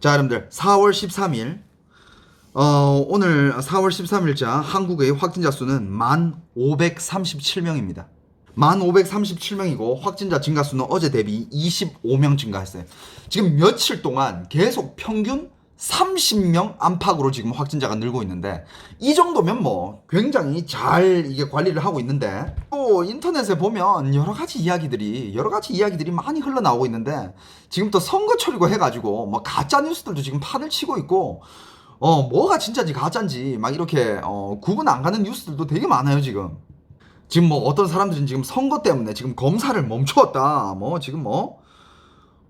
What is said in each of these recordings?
자, 여러분들 4월 13일 어, 오늘 4월 13일자 한국의 확진자 수는 1,537명입니다. 1,537명이고 확진자 증가 수는 어제 대비 25명 증가했어요. 지금 며칠 동안 계속 평균 30명 안팎으로 지금 확진자가 늘고 있는데 이 정도면 뭐 굉장히 잘 이게 관리를 하고 있는데 또 인터넷에 보면 여러 가지 이야기들이 여러 가지 이야기들이 많이 흘러나오고 있는데 지금 또 선거철이고 해가지고 뭐 가짜 뉴스들도 지금 판을 치고 있고 어 뭐가 진짜인지 가짜인지 막 이렇게 어 구분 안 가는 뉴스들도 되게 많아요 지금. 지금 뭐 어떤 사람들은 지금 선거 때문에 지금 검사를 멈추었다. 뭐 지금 뭐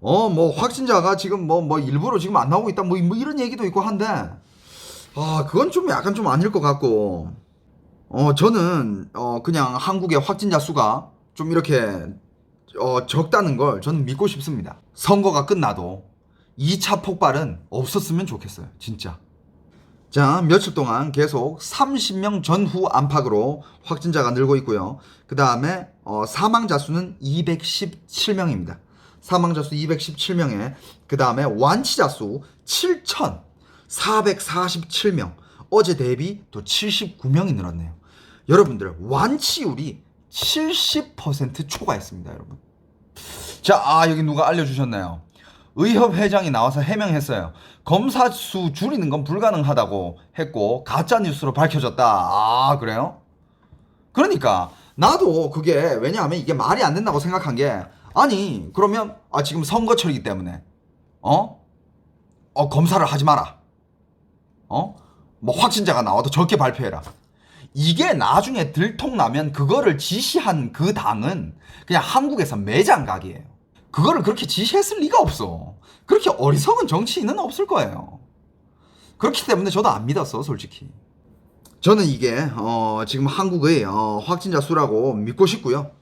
어, 뭐, 확진자가 지금 뭐, 뭐, 일부러 지금 안 나오고 있다, 뭐, 뭐, 이런 얘기도 있고 한데, 아, 그건 좀 약간 좀 아닐 것 같고, 어, 저는, 어, 그냥 한국의 확진자 수가 좀 이렇게, 어, 적다는 걸 저는 믿고 싶습니다. 선거가 끝나도 2차 폭발은 없었으면 좋겠어요, 진짜. 자, 며칠 동안 계속 30명 전후 안팎으로 확진자가 늘고 있고요. 그 다음에 어, 사망자 수는 217명입니다. 사망자 수 217명에 그 다음에 완치자 수 7,447명. 어제 대비 또 79명이 늘었네요. 여러분들 완치율이 70% 초과했습니다, 여러분. 자, 아, 여기 누가 알려주셨나요? 의협 회장이 나와서 해명했어요. 검사 수 줄이는 건 불가능하다고 했고 가짜 뉴스로 밝혀졌다. 아, 그래요? 그러니까 나도 그게 왜냐하면 이게 말이 안 된다고 생각한 게 아니 그러면 아 지금 선거철이기 때문에 어? 어 검사를 하지 마라. 어? 뭐 확진자가 나와도 적게 발표해라. 이게 나중에 들통나면 그거를 지시한 그 당은 그냥 한국에서 매장각이에요. 그거를 그렇게 지시했을 리가 없어. 그렇게 어리석은 정치인은 없을 거예요. 그렇기 때문에 저도 안 믿었어, 솔직히. 저는 이게 어, 지금 한국의 어, 확진자 수라고 믿고 싶고요.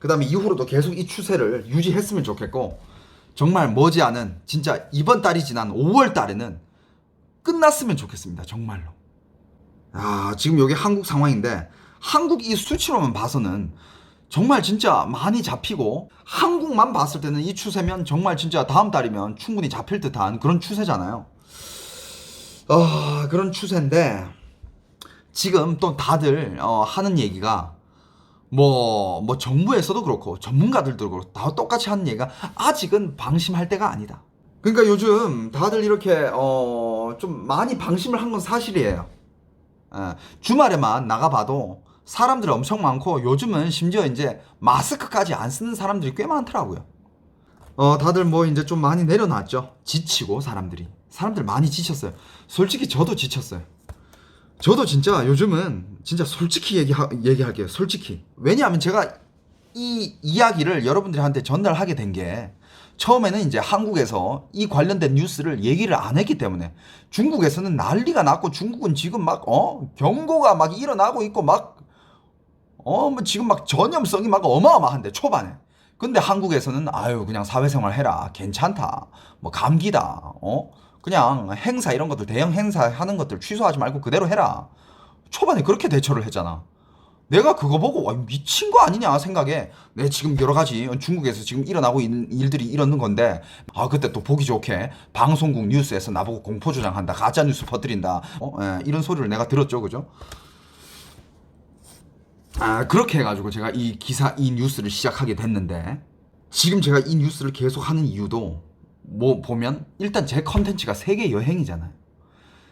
그 다음에 이후로도 계속 이 추세를 유지했으면 좋겠고 정말 머지않은 진짜 이번 달이 지난 5월 달에는 끝났으면 좋겠습니다. 정말로. 아, 지금 여기 한국 상황인데 한국 이 수치로만 봐서는 정말 진짜 많이 잡히고 한국만 봤을 때는 이 추세면 정말 진짜 다음 달이면 충분히 잡힐 듯한 그런 추세잖아요. 아, 그런 추세인데 지금 또 다들 어, 하는 얘기가 뭐, 뭐 정부에서도 그렇고 전문가들도 그렇고 다 똑같이 하는 얘기가 아직은 방심할 때가 아니다. 그러니까 요즘 다들 이렇게 어, 좀 많이 방심을 한 건 사실이에요. 예, 주말에만 나가봐도 사람들이 엄청 많고 요즘은 심지어 이제 마스크까지 안 쓰는 사람들이 꽤 많더라고요. 어, 다들 뭐 이제 좀 많이 내려놨죠. 지치고 사람들이. 사람들 많이 지쳤어요. 솔직히 저도 지쳤어요. 저도 진짜 요즘은 진짜 솔직히 얘기하, 얘기할게요. 솔직히. 왜냐하면 제가 이 이야기를 여러분들한테 전달하게 된 게 처음에는 이제 한국에서 이 관련된 뉴스를 얘기를 안 했기 때문에 중국에서는 난리가 났고 중국은 지금 막, 어? 경고가 막 일어나고 있고 막, 어, 뭐 지금 막 전염성이 막 어마어마한데, 초반에. 근데 한국에서는 아유, 그냥 사회생활 해라. 괜찮다. 뭐 감기다. 어? 그냥 행사 이런 것들, 대형 행사 하는 것들 취소하지 말고 그대로 해라. 초반에 그렇게 대처를 했잖아. 내가 그거 보고 와, 미친 거 아니냐 생각에 내 지금 여러 가지 중국에서 지금 일어나고 있는 일들이 이러는 건데 아 그때 또 보기 좋게 방송국 뉴스에서 나보고 공포 조장한다 가짜 뉴스 퍼뜨린다 어? 예, 이런 소리를 내가 들었죠 그죠? 아 그렇게 해가지고 제가 이 기사 이 뉴스를 시작하게 됐는데 지금 제가 이 뉴스를 계속 하는 이유도 뭐 보면 일단 제 컨텐츠가 세계 여행이잖아요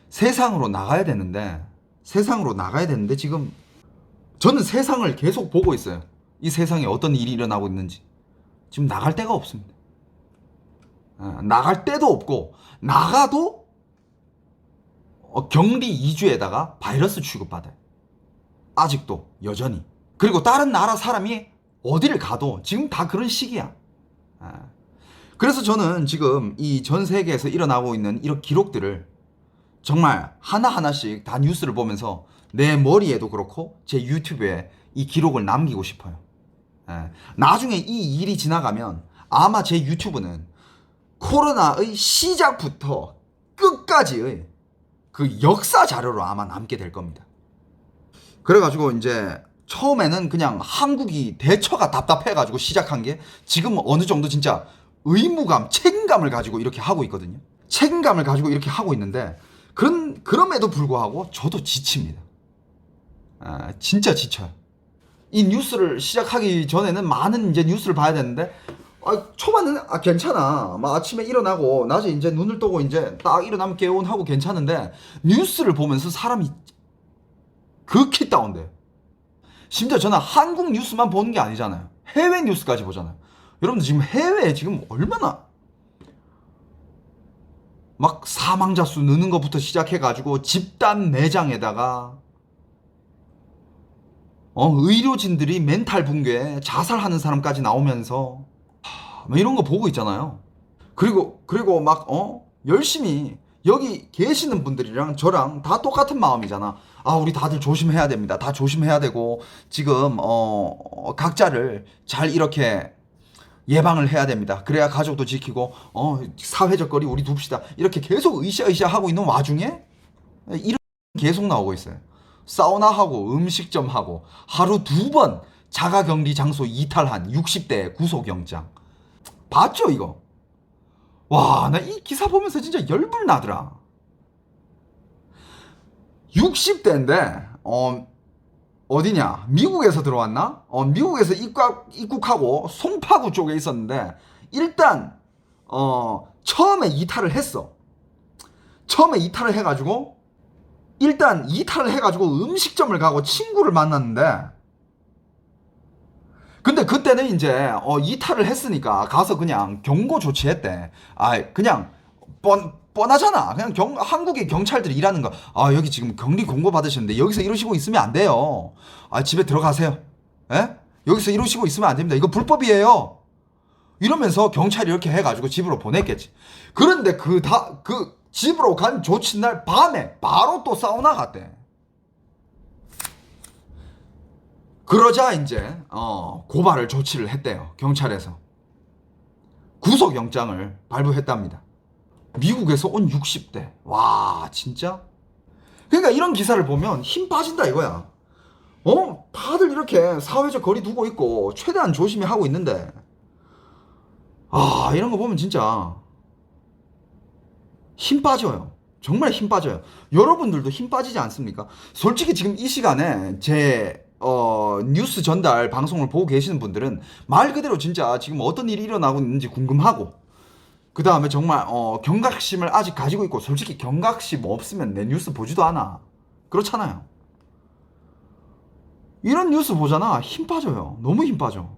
세상으로 나가야 되는데 세상으로 나가야 되는데 지금 저는 세상을 계속 보고 있어요. 이 세상에 어떤 일이 일어나고 있는지. 지금 나갈 데가 없습니다. 아, 나갈 데도 없고, 나가도 어, 격리 2주에다가 바이러스 취급받아요. 아직도, 여전히. 그리고 다른 나라 사람이 어디를 가도 지금 다 그런 시기야. 아. 그래서 저는 지금 이 전 세계에서 일어나고 있는 이런 기록들을 정말 하나하나씩 다 뉴스를 보면서 내 머리에도 그렇고 제 유튜브에 이 기록을 남기고 싶어요. 예. 나중에 이 일이 지나가면 아마 제 유튜브는 코로나의 시작부터 끝까지의 그 역사 자료로 아마 남게 될 겁니다. 그래가지고 이제 처음에는 그냥 한국이 대처가 답답해가지고 시작한 게 지금 어느 정도 진짜 의무감, 책임감을 가지고 이렇게 하고 있거든요. 책임감을 가지고 이렇게 하고 있는데 그런 그럼에도 불구하고 저도 지칩니다. 아, 진짜 지쳐요. 이 뉴스를 시작하기 전에는 많은 이제 뉴스를 봐야 되는데 아, 초반은 아, 괜찮아. 막 아침에 일어나고 낮에 이제 눈을 뜨고 이제 딱 일어나면 개운하고 괜찮은데 뉴스를 보면서 사람이 극히 다운돼요. 심지어 저는 한국 뉴스만 보는 게 아니잖아요. 해외 뉴스까지 보잖아요. 여러분들 지금 해외에 지금 얼마나 막 사망자 수 느는 것부터 시작해가지고 집단 매장에다가 어, 의료진들이 멘탈 붕괴, 자살하는 사람까지 나오면서 하, 뭐 이런 거 보고 있잖아요. 그리고 그리고 막 어? 열심히 여기 계시는 분들이랑 저랑 다 똑같은 마음이잖아. 아, 우리 다들 조심해야 됩니다. 다 조심해야 되고 지금 어, 어, 각자를 잘 이렇게 예방을 해야 됩니다. 그래야 가족도 지키고 어, 사회적 거리 우리 둡시다. 이렇게 계속 으쌰으쌰 하고 있는 와중에 이런 계속 나오고 있어요. 사우나하고 음식점하고 하루 두 번 자가격리 장소 이탈한 60대 구속영장. 봤죠, 이거? 와, 나 이 기사 보면서 진짜 열불 나더라. 60대인데, 어, 어디냐? 미국에서 들어왔나? 어, 미국에서 입국, 입국하고 송파구 쪽에 있었는데, 일단, 어, 처음에 이탈을 했어. 처음에 이탈을 해가지고, 일단 이탈을 해가지고 음식점을 가고 친구를 만났는데 근데 그때는 이제 어, 이탈을 했으니까 가서 그냥 경고 조치했대. 아 그냥 뻔 뻔하잖아. 그냥 경, 한국의 경찰들이 일하는 거. 아 여기 지금 격리 공고 받으셨는데 여기서 이러시고 있으면 안 돼요. 아 집에 들어가세요. 예? 여기서 이러시고 있으면 안 됩니다. 이거 불법이에요. 이러면서 경찰이 이렇게 해가지고 집으로 보냈겠지. 그런데 그 다 그 집으로 간 조치날 밤에 바로 또 사우나 갔대. 그러자 이제 어, 고발을 조치를 했대요 경찰에서 구속 영장을 발부했답니다. 미국에서 온 60대 와 진짜 그러니까 이런 기사를 보면 힘 빠진다 이거야. 어 다들 이렇게 사회적 거리 두고 있고 최대한 조심히 하고 있는데 아 이런 거 보면 진짜 힘 빠져요. 정말 힘 빠져요. 여러분들도 힘 빠지지 않습니까? 솔직히 지금 이 시간에 제 어, 뉴스 전달 방송을 보고 계시는 분들은 말 그대로 진짜 지금 어떤 일이 일어나고 있는지 궁금하고 그 다음에 정말 어, 경각심을 아직 가지고 있고 솔직히 경각심 없으면 내 뉴스 보지도 않아. 그렇잖아요. 이런 뉴스 보잖아. 힘 빠져요. 너무 힘 빠져.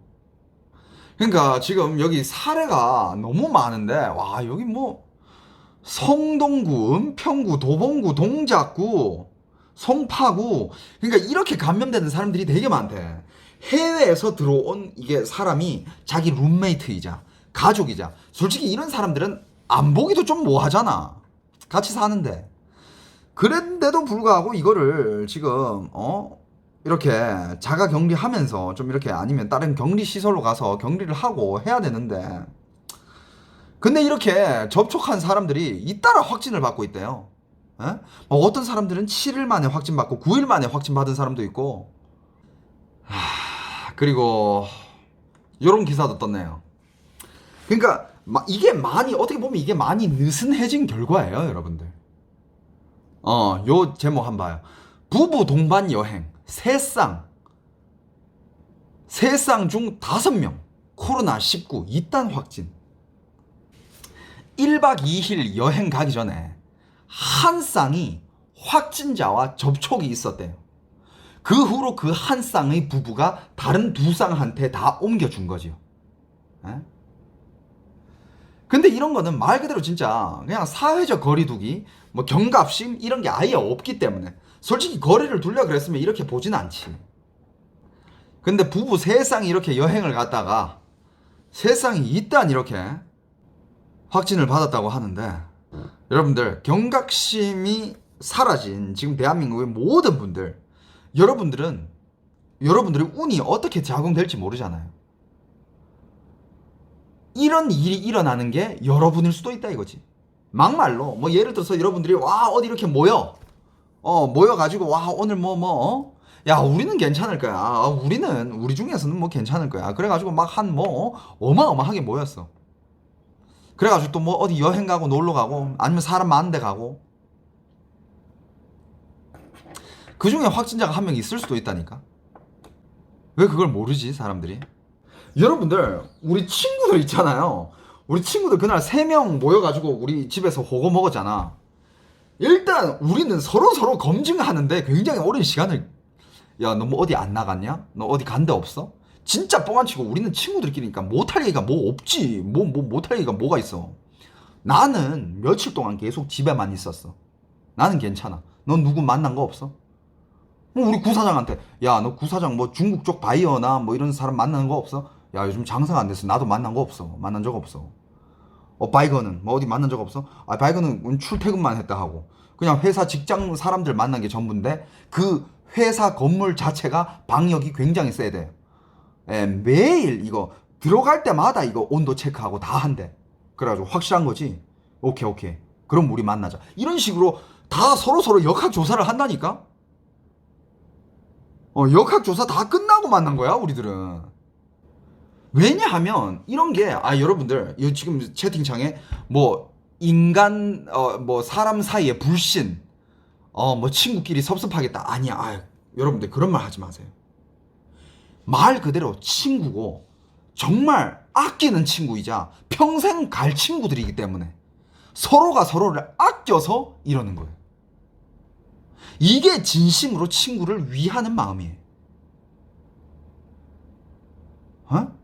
그러니까 지금 여기 사례가 너무 많은데 와 여기 뭐 성동구, 은평구, 도봉구, 동작구, 송파구 그러니까 이렇게 감염되는 사람들이 되게 많대. 해외에서 들어온 이게 사람이 자기 룸메이트이자 가족이자 솔직히 이런 사람들은 안 보기도 좀 뭐하잖아. 같이 사는데. 그런데도 불구하고 이거를 지금 어 이렇게 자가 격리하면서 좀 이렇게 아니면 다른 격리 시설로 가서 격리를 하고 해야 되는데 근데 이렇게 접촉한 사람들이 잇따라 확진을 받고 있대요. 예? 뭐 어떤 사람들은 7일 만에 확진 받고 9일 만에 확진 받은 사람도 있고. 하, 그리고 이런 기사도 떴네요. 그러니까 마- 이게 많이 어떻게 보면 이게 많이 느슨해진 결과예요, 여러분들. 어, 요 제목 한번 봐요. 부부 동반 여행 세 쌍. 세 쌍 중 다섯 명 코로나 19 이딴 확진. 1박 2일 여행 가기 전에 한 쌍이 확진자와 접촉이 있었대요. 그 후로 그 한 쌍의 부부가 다른 두 쌍한테 다 옮겨준 거지요. 에? 근데 이런 거는 말 그대로 진짜 그냥 사회적 거리두기, 뭐 경갑심 이런 게 아예 없기 때문에 솔직히 거리를 둘려 그랬으면 이렇게 보진 않지. 근데 부부 세 쌍이 이렇게 여행을 갔다가 세 쌍이 일단 이렇게 확진을 받았다고 하는데 여러분들 경각심이 사라진 지금 대한민국의 모든 분들 여러분들은 여러분들의 운이 어떻게 작용될지 모르잖아요. 이런 일이 일어나는 게 여러분일 수도 있다 이거지. 막말로 뭐 예를 들어서 여러분들이 와 어디 이렇게 모여 어 모여 가지고 와 오늘 뭐뭐야 우리는 괜찮을 거야. 아, 우리는 우리 중에서는 뭐 괜찮을 거야. 그래 가지고 막 한 뭐 어마어마하게 모였어. 그래가지고 또 뭐 어디 여행 가고 놀러 가고 아니면 사람 많은 데 가고 그 중에 확진자가 한 명 있을 수도 있다니까. 왜 그걸 모르지 사람들이? 여러분들 우리 친구들 있잖아요. 우리 친구들 그날 세 명 모여가지고 우리 집에서 호거 먹었잖아. 일단 우리는 서로 서로 검증하는데 굉장히 오랜 시간을 야 너 뭐 어디 안 나갔냐? 너 어디 간 데 없어? 진짜 뻥안 치고 우리는 친구들끼리니까 못할 얘기가 뭐 없지. 뭐 뭐 못할 얘기가 뭐가 있어. 나는 며칠 동안 계속 집에만 있었어. 나는 괜찮아. 넌 누구 만난 거 없어? 뭐 우리 구사장한테 야 너 구사장 뭐 중국 쪽 바이어나 뭐 이런 사람 만나는 거 없어? 야 요즘 장사가 안 돼서 나도 만난 거 없어. 만난 적 없어. 어 바이거는 뭐 어디 만난 적 없어? 아 바이거는 출퇴근만 했다 하고 그냥 회사 직장 사람들 만난 게 전부인데 그 회사 건물 자체가 방역이 굉장히 세대. 예, 매일 이거 들어갈 때마다 이거 온도 체크하고 다 한대. 그래가지고 확실한 거지. 오케이 오케이. 그럼 우리 만나자. 이런 식으로 다 서로 서로 역학 조사를 한다니까. 어 역학 조사 다 끝나고 만난 거야 우리들은. 왜냐하면 이런 게 아 여러분들 이 지금 채팅창에 뭐 인간 어 뭐 사람 사이에 불신 어 뭐 친구끼리 섭섭하겠다. 아니야. 아 여러분들 그런 말 하지 마세요. 말 그대로 친구고 정말 아끼는 친구이자 평생 갈 친구들이기 때문에 서로가 서로를 아껴서 이러는 거예요. 이게 진심으로 친구를 위하는 마음이에요. 어?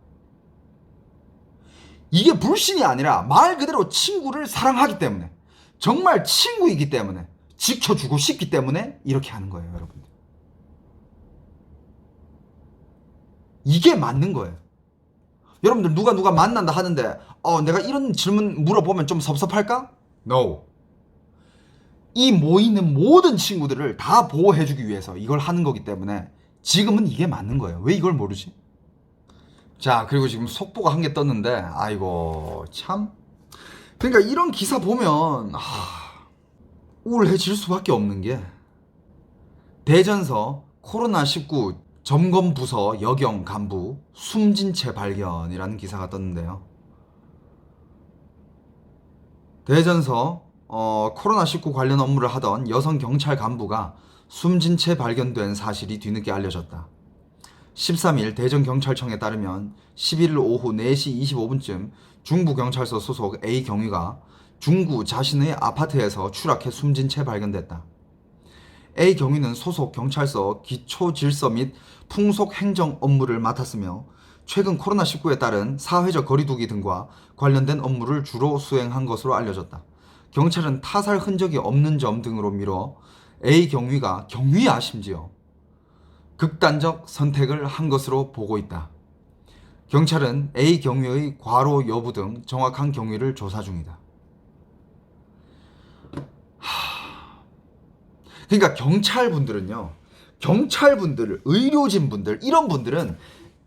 이게 불신이 아니라 말 그대로 친구를 사랑하기 때문에 정말 친구이기 때문에 지켜주고 싶기 때문에 이렇게 하는 거예요, 여러분들. 이게 맞는 거예요. 여러분들 누가 누가 만난다 하는데 어 내가 이런 질문 물어보면 좀 섭섭할까? No. 이 모이는 모든 친구들을 다 보호해주기 위해서 이걸 하는 거기 때문에 지금은 이게 맞는 거예요. 왜 이걸 모르지? 자, 그리고 지금 속보가 한 개 떴는데, 아이고, 참. 그러니까 이런 기사 보면, 하, 우울해질 수밖에 없는 게, 대전서 코로나19 점검부서 여경 간부 숨진 채 발견이라는 기사가 떴는데요. 대전서 어, 코로나19 관련 업무를 하던 여성 경찰 간부가 숨진 채 발견된 사실이 뒤늦게 알려졌다. 13일 대전경찰청에 따르면 11일 오후 4시 25분쯤 중부경찰서 소속 A 경위가 중구 자신의 아파트에서 추락해 숨진 채 발견됐다. A 경위는 소속 경찰서 기초 질서 및 풍속 행정 업무를 맡았으며 최근 코로나19에 따른 사회적 거리두기 등과 관련된 업무를 주로 수행한 것으로 알려졌다. 경찰은 타살 흔적이 없는 점 등으로 미뤄 A 경위가 경위야 심지어 극단적 선택을 한 것으로 보고 있다. 경찰은 A 경위의 과로 여부 등 정확한 경위를 조사 중이다. 하... 그러니까 경찰 분들은요, 경찰 분들, 의료진 분들, 이런 분들은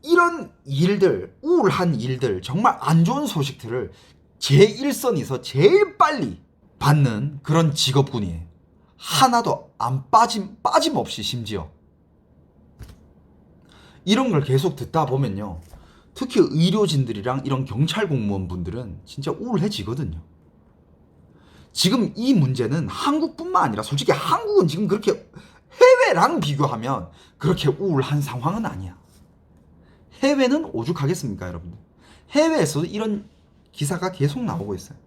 이런 일들, 우울한 일들, 정말 안 좋은 소식들을 제1선에서 제일 빨리 받는 그런 직업군이에요. 하나도 안 빠짐, 빠짐없이 심지어. 이런 걸 계속 듣다 보면요. 특히 의료진들이랑 이런 경찰 공무원분들은 진짜 우울해지거든요. 지금 이 문제는 한국뿐만 아니라 솔직히 한국은 지금 그렇게 해외랑 비교하면 그렇게 우울한 상황은 아니야. 해외는 오죽하겠습니까, 여러분들? 해외에서도 이런 기사가 계속 나오고 있어요.